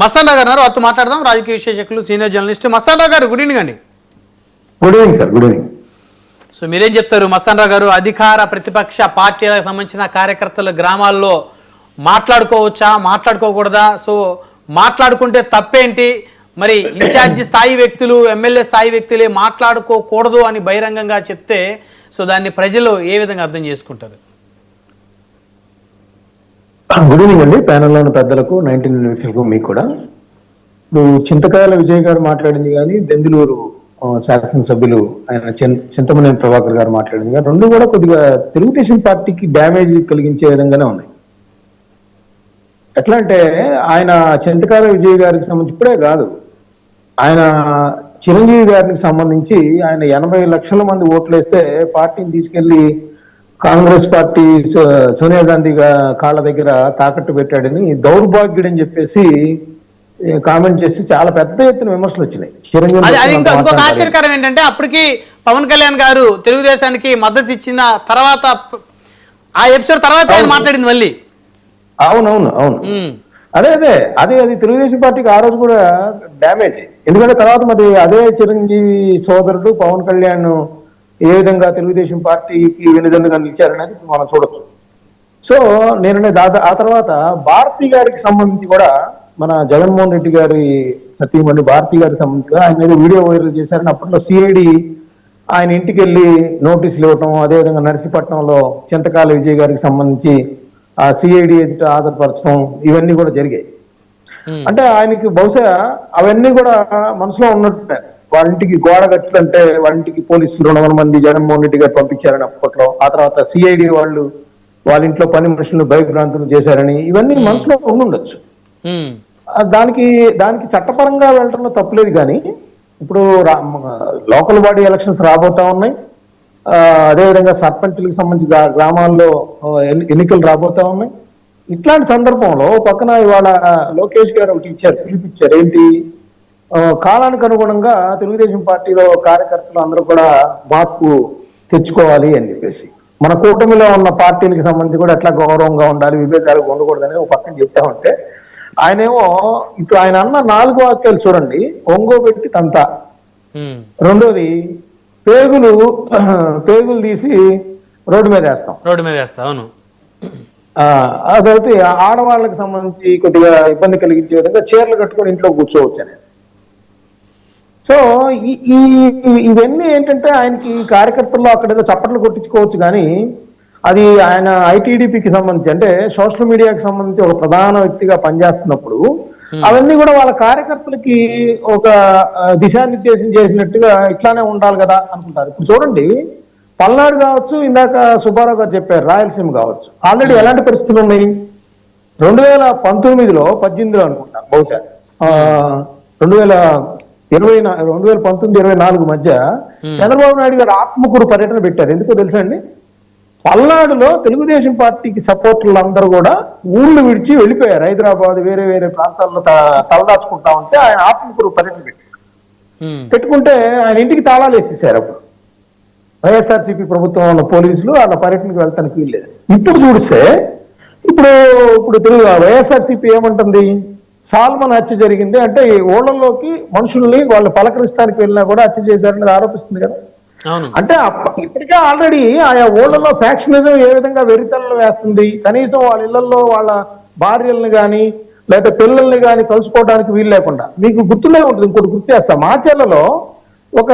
మస్తాన్ రావు గారు వారితో మాట్లాడదాం. రాజకీయ విశ్లేషకులు సీనియర్ జర్నలిస్ట్ మస్తాన్ రావు గారు గుడ్ ఈవినింగ్ అండి. Good evening sir good evening. So మీరేం చెప్తారు? మస్తాన్ రావు గారు అధికార ప్రతిపక్ష పార్టీలకు సంబంధించిన కార్యకర్తలు గ్రామాల్లో మాట్లాడుకోవచ్చా? మాట్లాడుకోకూడదా? సో మాట్లాడుకుంటే తప్పేంటి? మరి ఇన్ఛార్జి స్థాయి వ్యక్తులు ఎమ్మెల్యే స్థాయి వ్యక్తులే మాట్లాడుకోకూడదు అని బహిరంగంగా చెప్తే సో దాన్ని ప్రజలు ఏ విధంగా అర్థం చేసుకుంటారు? గుడ్ ఈవినింగ్ అండి. ప్యానెల్లో ఉన్న పెద్దలకు నైన్టీన్ వ్యక్తులకు మీకు కూడా. ఇప్పుడు చింతకాయల విజయ్ గారు మాట్లాడింది కానీ దెందులూరు శాసనసభ్యులు ఆయన చింతమనే ప్రభాకర్ గారు మాట్లాడింది కానీ రెండు కూడా కొద్దిగా తెలుగుదేశం పార్టీకి డ్యామేజ్ కలిగించే విధంగానే ఉన్నాయి. ఎట్లా అంటే ఆయన చింతకాయల విజయ్ గారికి సంబంధించి ఇప్పుడే కాదు ఆయన చిరంజీవి గారికి సంబంధించి ఆయన ఎనభై లక్షల మంది ఓట్లు వేస్తే పార్టీని తీసుకెళ్ళి కాంగ్రెస్ పార్టీ సోనియా గాంధీ కాళ్ళ దగ్గర తాకట్టు పెట్టాడని దౌర్భాగ్యుడని చెప్పేసి ఏ, కామెంట్ చేసి చాలా పెద్ద ఎత్తున విమర్శలు వచ్చినాయి. చిరంజీవి ఇంకొక ఆశ్చర్యకరం ఏంటంటే అప్పటికి పవన్ కళ్యాణ్ గారు తెలుగుదేశానికి మద్దతు ఇచ్చిన తర్వాత ఆ ఎపిసోడ్ తర్వాత ఆయన మాట్లాడింది మళ్ళీ. అవునవును అవును. అదే అదే. అదే అది తెలుగుదేశం పార్టీకి ఆ రోజు కూడా డ్యామేజ్. ఎందుకంటే తర్వాత మరి అదే చిరంజీవి సోదరుడు పవన్ కళ్యాణ్ ఏ విధంగా తెలుగుదేశం పార్టీకి వెనుదన్నుగా నిలిచారనేది మనం చూడొచ్చు. సో నేను ఆ తర్వాత భారతి గారికి సంబంధించి కూడా మన జగన్మోహన్ రెడ్డి గారి సతీమణి భారతి గారికి సంబంధించి ఆయన మీద వీడియో వైరల్ చేశారని అప్పట్లో సిఐడి ఆయన ఇంటికి వెళ్ళి నోటీసులు ఇవ్వటం అదేవిధంగా నర్సీపట్నంలో చింతకాల విజయ్ గారికి సంబంధించి ఆ సిఐడి ఎదుట ఆధారపరచడం ఇవన్నీ కూడా జరిగాయి. అంటే ఆయనకి బహుశా అవన్నీ కూడా మనసులో ఉన్నట్టు. వాళ్ళ ఇంటికి గోడ కట్టాలంటే వాళ్ళ ఇంటికి పోలీసులు రెండు వందల మంది జగన్మోహన్ రెడ్డి గారు పంపించారని అప్పట్లో. ఆ తర్వాత సిఐడి వాళ్ళు వాళ్ళ ఇంట్లో పని మనుషులను భయభ్రాంతులు చేశారని ఇవన్నీ మనసులో ఆ దానికి దానికి చట్టపరంగా వెళ్ళటంలో తప్పులేదు కానీ ఇప్పుడు లోకల్ బాడీ ఎలక్షన్స్ రాబోతా ఉన్నాయి. అదేవిధంగా సర్పంచులకు సంబంధించి గ్రా- గ్రామాల్లో ఎన్నికలు రాబోతా ఉన్నాయి. ఇట్లాంటి సందర్భంలో పక్కన ఇవాళ లోకేష్ గారు ఒకటి ఇచ్చారు పిలిపిచ్చారు ఏంటి? కాలానికి అనుగుణంగా తెలుగుదేశం పార్టీలో కార్యకర్తలు అందరూ కూడా మార్పు తెచ్చుకోవాలి అని చెప్పేసి. మన కూటమిలో ఉన్న పార్టీలకు సంబంధించి కూడా ఎట్లా గౌరవంగా ఉండాలి విభేదాలు ఉండకూడదని ఒక పక్కన చెప్తా ఉంటే ఆయనేమో ఇప్పుడు ఆయన అన్న నాలుగు వాక్యాలు చూడండి. ఒంగోబెట్టి తంత. ఉమ్, రెండోది పేగులు పేగులు తీసి రోడ్డు మీద వేస్తాం. రోడ్డు మీద వేస్తా అవును. ఆ, అదైతే ఆడవాళ్ళకి సంబంధించి కొద్దిగా ఇబ్బంది కలిగించే విధంగా చీరలు కట్టుకొని ఇంట్లో కూర్చోవచ్చు అనేది. సో ఈ ఇవన్నీ ఏంటంటే ఆయనకి కార్యకర్తల్లో అక్కడ ఏదో చప్పట్లు కొట్టించుకోవచ్చు కానీ అది ఆయన ఐటీడీపీకి సంబంధించి అంటే సోషల్ మీడియాకి సంబంధించి ఒక ప్రధాన వ్యక్తిగా పనిచేస్తున్నప్పుడు అవన్నీ కూడా వాళ్ళ కార్యకర్తలకి ఒక దిశానిర్దేశం చేసినట్టుగా ఇట్లానే ఉండాలి కదా అనుకుంటారు. ఇప్పుడు చూడండి పల్నాడు కావచ్చు ఇందాక సుబ్బారావు గారు చెప్పారు రాయలసీమ కావచ్చు. ఆల్రెడీ ఎలాంటి పరిస్థితులు ఉన్నాయి? రెండు వేల పంతొమ్మిదిలో పద్దెనిమిదిలో అనుకుంటా బహుశా. ఆ, రెండు వేల ఇరవై రెండు వేల పంతొమ్మిది ఇరవై నాలుగు మధ్య చంద్రబాబు నాయుడు గారు ఆత్మకూరు పర్యటన పెట్టారు. ఎందుకో తెలుసా అండి? పల్నాడులో తెలుగుదేశం పార్టీకి సపోర్టర్లు అందరూ కూడా ఊళ్ళు విడిచి వెళ్ళిపోయారు. హైదరాబాద్ వేరే వేరే ప్రాంతాల్లో తలదాచుకుంటా ఉంటే ఆయన ఆత్మకూరు పర్యటన పెట్టారు. పెట్టుకుంటే ఆయన ఇంటికి తాళాలు వేసేసారు అప్పుడు. వైఎస్ఆర్సీపీ ప్రభుత్వం ఉన్న పోలీసులు వాళ్ళ పర్యటనకు వెళ్తానికి వీల్లేదు. ఇప్పుడు చూస్తే ఇప్పుడు ఇప్పుడు తెలుగు వైఎస్ఆర్సీపీ ఏమంటుంది? సాల్మన్ హత్య జరిగింది. అంటే ఈ ఓళ్ళల్లోకి మనుషుల్ని వాళ్ళు పలకరిస్తానికి వెళ్ళినా కూడా హత్య చేశారనేది ఆరోపిస్తుంది కదా. అవును. అంటే ఇప్పటికే ఆల్రెడీ ఆయా ఊళ్ళలో ఫ్యాక్షనిజం ఏ విధంగా వెరితల్లో వేస్తుంది. కనీసం వాళ్ళ ఇళ్ళలో వాళ్ళ భార్యల్ని గాని లేదా పిల్లల్ని గాని కలుసుకోవడానికి వీలు లేకుండా. మీకు గుర్తులే ఉంటుంది. ఇంకోటి గుర్తు చేస్తా. మాచర్లలో ఒక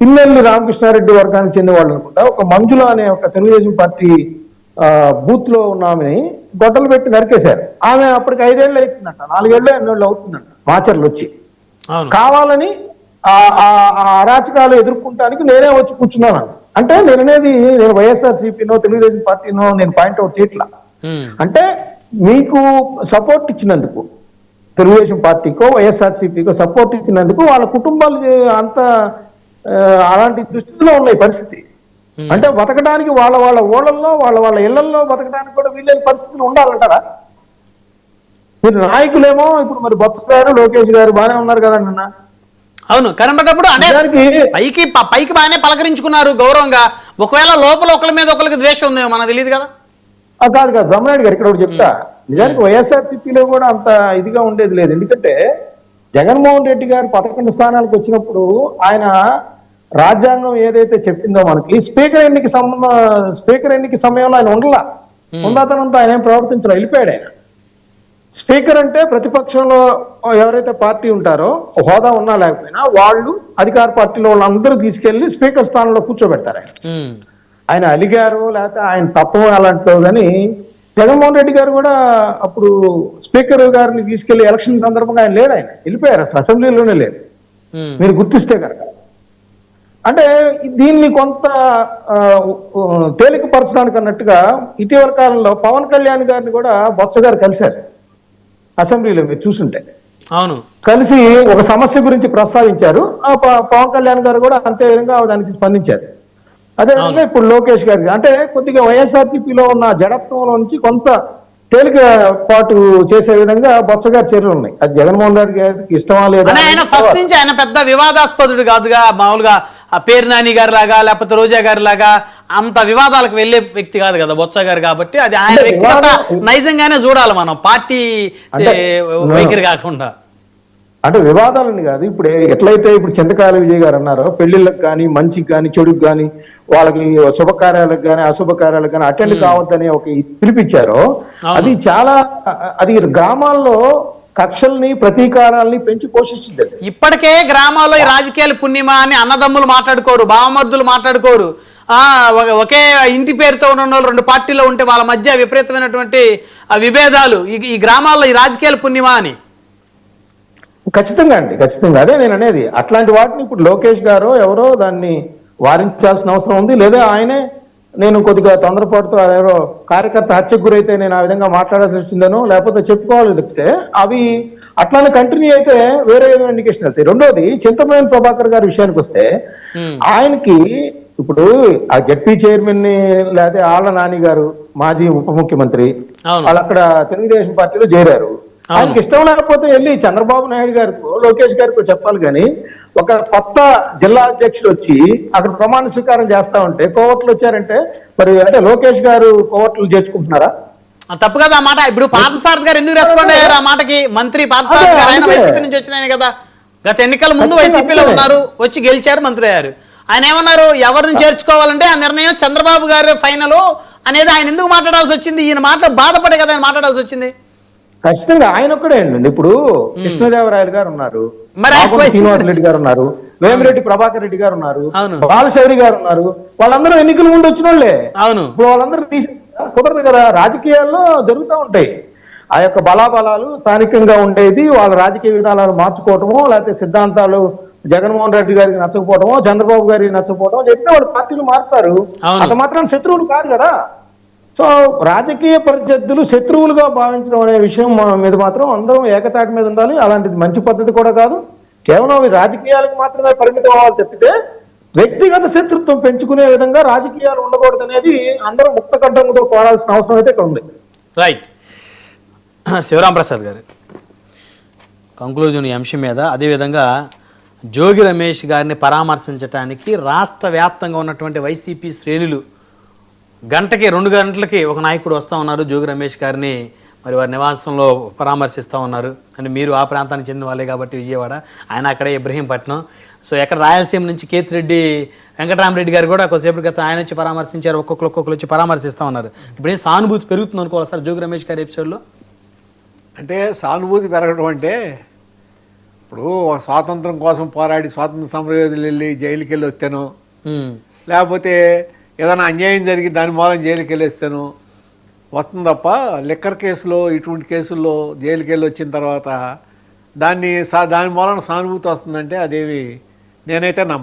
పిన్నెల్లి రామకృష్ణారెడ్డి వర్గానికి చెందిన వాళ్ళు అనుకుంటా. ఒక మంజుల అనే ఒక తెలుగుదేశం పార్టీ బూత్లో ఉన్న ఆమెని గొడ్డలు పెట్టి నరికేశారు. ఆమె అప్పటికి ఐదేళ్ళు అవుతుందంట నాలుగేళ్ళు ఎన్నేళ్ళు అవుతుందంట. మాచర్లు వచ్చి. కావాలని ఆ అరాచకాలు ఎదుర్కొంటానికి నేనే వచ్చి కూర్చున్నాను అంటే నేను అనేది నేను వైఎస్ఆర్ సిపినో తెలుగుదేశం పార్టీనో నేను పాయింట్అవుట్ చేయట్లా. అంటే మీకు సపోర్ట్ ఇచ్చినందుకు తెలుగుదేశం పార్టీకో వైఎస్ఆర్ సిపికో సపోర్ట్ ఇచ్చినందుకు వాళ్ళ కుటుంబాలు అంత అలాంటి దుస్థితిలో ఉన్నాయి పరిస్థితి. అంటే బతకడానికి వాళ్ళ వాళ్ళ ఊళ్ళల్లో వాళ్ళ వాళ్ళ ఇళ్ళలో బతకడానికి కూడా వీళ్ళని పరిస్థితులు ఉండాలంటారా? మీరు నాయకులేమో ఇప్పుడు మరి బొత్స గారు లోకేష్ గారు బాగానే ఉన్నారు కదండి అన్న అవును కనబడ్డప్పుడు నిజానికి పైకి పైకి బాగానే పలకరించుకున్నారు గౌరవంగా. ఒకవేళ లోపల ఒకరి మీద ఒకరికి ద్వేషం ఉందేమో మనకు తెలియదు కదా. కాదు కాదు బ్రహ్మనాయుడు గారు ఇక్కడ ఒకటి చెప్తా. నిజానికి వైఎస్ఆర్సీపీలో కూడా అంత ఇదిగా ఉండేది లేదు. ఎందుకంటే జగన్మోహన్ రెడ్డి గారు పదకొండు స్థానాలకు వచ్చినప్పుడు ఆయన రాజ్యాంగం ఏదైతే చెప్పిందో మనకి స్పీకర్ ఎన్నిక సంబంధ స్పీకర్ ఎన్నిక సమయంలో ఆయన ఉండలా. ఉందాతనంతో ఆయన ఏం ప్రవర్తించడం వెళ్ళిపోయాడు. ఆయన స్పీకర్ అంటే ప్రతిపక్షంలో ఎవరైతే పార్టీ ఉంటారో హోదా ఉన్నా లేకపోయినా వాళ్ళు అధికార పార్టీలో వాళ్ళందరూ తీసుకెళ్ళి స్పీకర్ స్థానంలో కూర్చోబెట్టారు ఆయన. ఆయన అలిగారు లేకపోతే ఆయన తప్పం అలాంటిదో కానీ జగన్మోహన్ రెడ్డి గారు కూడా అప్పుడు స్పీకర్ గారిని తీసుకెళ్ళి ఎలక్షన్ సందర్భంగా ఆయన లేడు ఆయన. వెళ్ళిపోయారు అసలు అసెంబ్లీలోనే లేరు. మీరు గుర్తిస్తే కనుక. అంటే దీన్ని కొంత తేలికపరచడానికి అన్నట్టుగా ఇటీవల కాలంలో పవన్ కళ్యాణ్ గారిని కూడా బొత్స గారు కలిశారు అసెంబ్లీలో మీరు చూసుంటే. అవును. కలిసి ఒక సమస్య గురించి ప్రస్తావించారు. ఆ పవన్ కళ్యాణ్ గారు కూడా అంతే విధంగా దానికి స్పందించారు. అదేవిధంగా ఇప్పుడు లోకేష్ గారికి అంటే కొద్దిగా వైఎస్ఆర్సీపీలో ఉన్న జడత్వంలో నుంచి కొంత తేలిక పాటు చేసే విధంగా బొత్స గారి చర్యలు ఉన్నాయి. అది జగన్మోహన్ రెడ్డి గారికి ఇష్టమా లేదా ఫస్ట్ నుంచి ఆయన పెద్ద వివాదాస్పదుడు కాదుగా మామూలుగా ఆ పేరు నాని గారి లాగా లేకపోతే రోజా గారి లాగా అంత వివాదాలకు వెళ్ళే వ్యక్తి కాదు కదా బొత్స గారు కాబట్టి అది ఆయన వ్యక్తిగత నైజంగానే చూడాలి మనం. పార్టీ వైఖరి కాకుండా. అంటే వివాదాలని కాదు. ఇప్పుడు ఎట్లయితే ఇప్పుడు చింతకాయల విజయ్ గారు అన్నారో పెళ్ళిళ్ళకి కానీ మంచికి కానీ చెడుకు కానీ వాళ్ళకి శుభకార్యాలకు కానీ అశుభకార్యాలకు కానీ అటెండ్ కావద్దని ఒక పిలిపించారో. అది చాలా అది గ్రామాల్లో కక్షల్ని ప్రతీకారాల్ని పెంచి పోషిస్తుంది. ఇప్పటికే గ్రామాల్లో ఈ రాజకీయాలు పుణ్యమా అని అన్నదమ్ములు మాట్లాడుకోరు బావమర్దులు మాట్లాడుకోరు. ఆ ఒక- ఇంటి పేరుతో ఉన్న వాళ్ళు రెండు పార్టీలో ఉంటే వాళ్ళ మధ్య విపరీతమైనటువంటి విభేదాలు. ఈ గ్రామాల్లో ఈ రాజకీయాలు పుణ్యమా అని. ఖచ్చితంగా అండి ఖచ్చితంగా. అదే నేను అనేది అట్లాంటి వాటిని ఇప్పుడు లోకేష్ గారు ఎవరో దాన్ని వారించాల్సిన అవసరం ఉంది. లేదా ఆయనే నేను కొద్దిగా తొందరపాటుతో ఎవరో కార్యకర్త హత్యకు గురైతే నేను ఆ విధంగా మాట్లాడాల్సి వచ్చిందనో లేకపోతే చెప్పుకోవాలి చెప్తే అవి అట్లానే కంటిన్యూ అయితే వేరే ఏదో ఇండికేషన్ వెళ్తాయి రెండోది చింతమనేని ప్రభాకర్ గారి విషయానికి వస్తే. ఆయనకి ఇప్పుడు ఆ జడ్పీ చైర్మన్ని లేకపోతే ఆళ్ళ నాని గారు మాజీ ఉప ముఖ్యమంత్రి. వాళ్ళు అక్కడ తెలుగుదేశం పార్టీలో చేరారు ఆయనకి ఇష్టం లేకపోతే వెళ్ళి చంద్రబాబు నాయుడు గారికి లోకేష్ గారికి చెప్పాలి కానీ ఒక కొత్త జిల్లా అధ్యక్షుడు వచ్చి అక్కడ ప్రమాణ స్వీకారం చేస్తా ఉంటే కోవట్లు వచ్చారంటే మరి అంటే లోకేష్ గారు కోవట్లు చేర్చుకుంటున్నారా? తప్పు కదా ఆ మాట. ఇప్పుడు పార్థసారథి గారు ఎందుకు రెస్పాండ్ అయ్యారు ఆ మాటకి? మంత్రి పార్థసారథి గారు ఆయన. వైసీపీ నుంచి వచ్చిన ఆయన కదా. గత ఎన్నికల ముందు వైసీపీలో. ఉన్నారు వచ్చి గెలిచారు మంత్రి అయ్యారు ఆయన ఏమన్నారు? ఎవరిని చేర్చుకోవాలంటే ఆ నిర్ణయం చంద్రబాబు గారి ఫైనల్ అనేది ఆయన ఎందుకు మాట్లాడాల్సి వచ్చింది? ఈయన మాటలు బాధపడే కదా ఆయన మాట్లాడాల్సి వచ్చింది. ఖచ్చితంగా ఆయన ఒక్కడే అండి. ఇప్పుడు కృష్ణదేవరాయలు గారు ఉన్నారు. శ్రీనివాస్ రెడ్డి గారు ఉన్నారు. వేమిరెడ్డి ప్రభాకర్ రెడ్డి గారు ఉన్నారు. బాలశౌరి గారు ఉన్నారు. వాళ్ళందరూ ఎన్నికల ముందు వచ్చిన వాళ్ళే. అవును. ఇప్పుడు వాళ్ళందరూ తీసి కుదరదు కదా రాజకీయాల్లో జరుగుతూ ఉంటాయి. ఆ యొక్క బలాబలాలు స్థానికంగా ఉండేది వాళ్ళ రాజకీయ విధానాలు మార్చుకోవటమో లేకపోతే సిద్ధాంతాలు జగన్మోహన్ రెడ్డి గారికి నచ్చకపోవటమో చంద్రబాబు గారికి నచ్చకపోవటమో చెప్తే వాళ్ళు పార్టీలు మారుతారు. అంత మాత్రం శత్రువులు కాదు కదా. సో రాజకీయ ప్రత్యర్థులు శత్రువులుగా భావించడం అనే విషయం మన మీద మాత్రం అందరం ఏకతాటి మీద ఉండాలి. అలాంటిది మంచి పద్ధతి కూడా కాదు. కేవలం అవి రాజకీయాలకు మాత్రమే పరిమితం అవ్వాలి తప్పితే వ్యక్తిగత శత్రుత్వం పెంచుకునే విధంగా రాజకీయాలు ఉండకూడదు అనేది అందరూ ముక్త కంఠంతో కోరాల్సిన అవసరం అయితే ఇక్కడ ఉంది. రైట్. శివరాం ప్రసాద్ గారు కంక్లూజన్ ఈ అంశం మీద. అదేవిధంగా జోగి రమేష్ గారిని పరామర్శించడానికి రాష్ట్ర వ్యాప్తంగా ఉన్నటువంటి వైసీపీ శ్రేణులు గంటకి రెండు గంటలకి ఒక నాయకుడు వస్తూ ఉన్నారు. జోగి రమేష్ గారిని మరి వారి నివాసంలో పరామర్శిస్తూ ఉన్నారు. అంటే మీరు ఆ ప్రాంతానికి చెందిన వాళ్ళే కాబట్టి విజయవాడ. ఆయన అక్కడే ఇబ్రహీంపట్నం. సో ఎక్కడ రాయలసీమ నుంచి కేతిరెడ్డి వెంకటరామరెడ్డి గారు కూడా కొద్దిసేపటి క్రితం ఆయన వచ్చి పరామర్శించారు. ఒక్కొక్కరు ఒక్కొక్కరు వచ్చి పరామర్శిస్తూ ఉన్నారు. ఇప్పుడు ఏం సానుభూతి పెరుగుతుంది అనుకోవాలి సార్ జోగి రమేష్ గారి ఎపిసోడ్లో? అంటే సానుభూతి పెరగడం అంటే ఇప్పుడు స్వాతంత్రం కోసం పోరాడి స్వాతంత్ర సమరయోధులు వెళ్ళి జైలుకి వెళ్ళి ఉమ్, లేకపోతే ఏదైనా అన్యాయం జరిగి దాని మూలం జైలుకి వెళ్ళేస్తాను వస్తుంది తప్ప లిక్కర్ కేసులో ఇటువంటి కేసుల్లో జైలుకి వెళ్ళి వచ్చిన తర్వాత దాన్ని సా దాని మూలన సానుభూతి వస్తుందంటే అదేవి నేనైతే నమ్మను.